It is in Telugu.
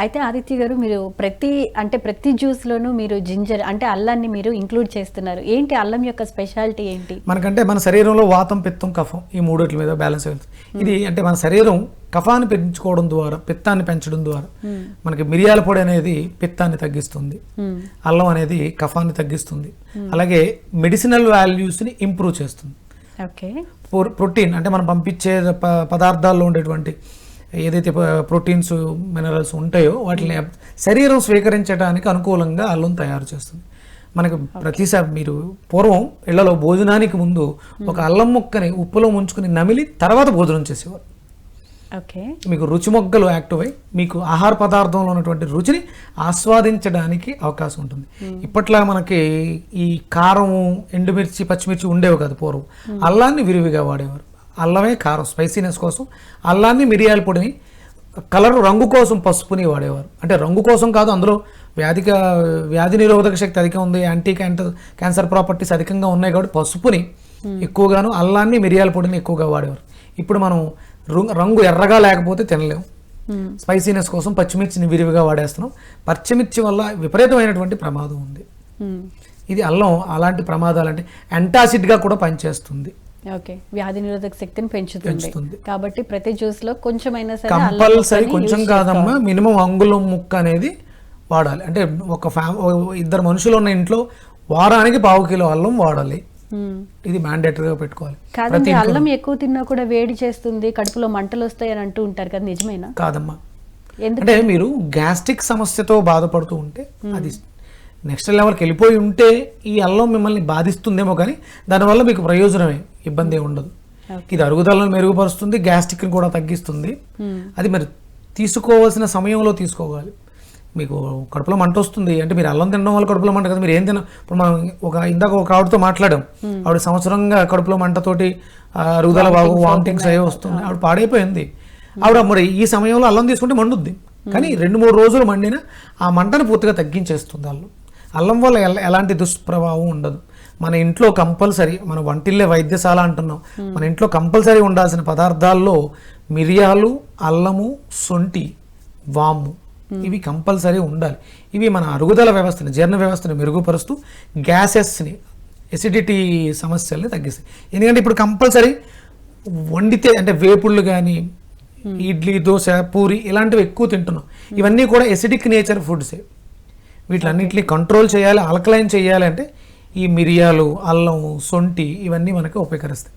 అయితే ఆదిత్య గారు మీరు ప్రతి అంటే ప్రతి జ్యూస్ లోనూ మీరు జింజర్ అంటే అల్లాన్ని మీరు ఇంక్లూడ్ చేస్తున్నారు. ఏంటి అల్లం యొక్క స్పెషాలిటీ ఏంటి? మనకంటే మన శరీరంలో వాతం పిత్తం కఫం ఈ మూడిట్ల మీద బ్యాలెన్స్ అవుతుంది ఇది అంటే మన శరీరం కఫాన్ని పెంచుకోవడం ద్వారా పిత్తాన్ని పెంచడం ద్వారా మనకి మిరియాల పొడి అనేది పిత్తాన్ని తగ్గిస్తుంది. మ్మ్. అల్లం అనేది కఫాన్ని తగ్గిస్తుంది. అలాగే మెడిసినల్ వాల్యూస్ని ఇంప్రూవ్ చేస్తుంది. ఓకే. ప్రో- ప్రోటీన్ అంటే మనం పంపించే పదార్థాల్లో ఉండేటువంటి ఏదైతే ప్రోటీన్స్ మినరల్స్ ఉంటాయో వాటిని శరీరం స్వీకరించడానికి అనుకూలంగా అల్లం తయారు చేస్తుంది. మనకి ప్రతిసారి మీరు పూర్వం ఇళ్ళలో భోజనానికి ముందు ఒక అల్లం ముక్కని ఉప్పులో ముంచుకుని నమిలి తర్వాత భోజనం చేసేవారు. ఓకే. మీకు రుచి మొగ్గలు యాక్టివ్ అయి మీకు ఆహార పదార్థంలో ఉన్నటువంటి రుచిని ఆస్వాదించడానికి అవకాశం ఉంటుంది. ఇప్పట్లో మనకి ఈ కారం ఎండుమిర్చి పచ్చిమిర్చి ఉండేవి కాదు పూర్వం. అల్లాన్ని విరివిగా వాడేవారు. అల్లమే కారం స్పైసీనెస్ కోసం. అల్లాన్ని మిరియాల పొడిని కలర్ రంగు కోసం పసుపుని వాడేవారు. అంటే రంగు కోసం కాదు అందులో వ్యాధిక వ్యాధి నిరోధక శక్తి అధికం ఉంది యాంటీ క్యాన్సర్ క్యాన్సర్ ప్రాపర్టీస్ అధికంగా ఉన్నాయి కాబట్టి పసుపుని ఎక్కువగాను అల్లాన్ని మిరియాల పొడిని ఎక్కువగా వాడేవారు. ఇప్పుడు మనం రంగు ఎర్రగా లేకపోతే తినలేము. స్పైసీనెస్ కోసం పచ్చిమిర్చిని విరివిగా వాడేస్తున్నాం. పచ్చిమిర్చి వల్ల విపరీతమైనటువంటి ప్రమాదం ఉంది. మ్మ్. ఇది అల్లం అలాంటి ప్రమాదాలు అంటే యాంటాసిడ్గా కూడా పనిచేస్తుంది. ఓకే వ్యాధి నిరోధక శక్తిని పెంచుతుంది. కాబట్టి ప్రతి జ్యూస్లో కొంచెమైనా సరే కంపల్సరీ కొంచెం కాదమ్మా మినిమం అంగుళం ముక్క అనేది వాడాలి. అంటే ఒక ఫ్యా ఓ ఇద్దరు మనుషులు ఉన్న ఇంట్లో వారానికి పావు కిలో అల్లం వాడాలి. మ్మ్. ఇది మ్యాండేటరీగా పెట్టుకోవాలి. కాదండి అల్లం ఎక్కువ తిన్నా కూడా వేడి చేస్తుంది కడుపులో మంటలు వస్తాయి అని అంటూ ఉంటారు కదా నిజమేనా? కాదమ్మా. అంటే మీరు గ్యాస్ట్రిక్ సమస్యతో బాధపడుతూ ఉంటే అది నెక్స్ట్ లెవెల్కి వెళ్ళిపోయి ఉంటే ఈ అల్లం మిమ్మల్ని బాధిస్తుందేమో కానీ దానివల్ల మీకు ప్రయోజనమే ఇబ్బంది ఉండదు. ఇది అరుగుదలను మెరుగుపరుస్తుంది గ్యాస్ట్రిక్ని కూడా తగ్గిస్తుంది. అది మరి తీసుకోవాల్సిన సమయంలో తీసుకోవాలి. మీకు కడుపులో మంట వస్తుంది. అంటే మీరు అల్లం తినడం వల్ల కడుపులో మంట కదా మీరు ఏం తిన ఇప్పుడు మనం ఒక ఇందాక ఒక ఆవిడతో మాట్లాడాం. ఆవిడ సంవత్సరంగా కడుపులో మంటతోటి ఆ, అరుగుదల బాగు వామిటింగ్స్ అయ్యే వస్తుంది ఆవిడ పాడైపోయింది. ఆవిడ మరి ఈ సమయంలో అల్లం తీసుకుంటే మండుద్ది. కానీ రెండు మూడు రోజులు మండినా ఆ మంటను పూర్తిగా తగ్గించేస్తుంది అల్లం. అల్లం వల్ల ఎల- ఎలాంటి దుష్ప్రభావం ఉండదు. మన ఇంట్లో కంపల్సరీ మన వంటిల్లే వైద్యశాల అంటున్నాం. మన ఇంట్లో కంపల్సరీ ఉండాల్సిన పదార్థాల్లో మిరియాలు అల్లము సొంటి వాము ఇవి కంపల్సరీ ఉండాలి. ఇవి మన అరుగుదల వ్యవస్థని జీర్ణ వ్యవస్థని మెరుగుపరుస్తూ గ్యాసెస్ని ఎసిడిటీ సమస్యల్ని తగ్గిస్తాయి. ఎందుకంటే ఇప్పుడు కంపల్సరీ వండితే అంటే వేపుళ్ళు కానీ ఇడ్లీ దోశ పూరి ఇలాంటివి ఎక్కువ తింటున్నాం. ఇవన్నీ కూడా ఎసిడిక్ నేచర్ ఫుడ్సే. వీటిలన్నింటినీ కంట్రోల్ చేయాలి ఆల్కలైన్ చేయాలి అంటే ఈ మిరియాలు అల్లం సొంటి ఇవన్నీ మనకి ఉపయోగకరిస్తాయి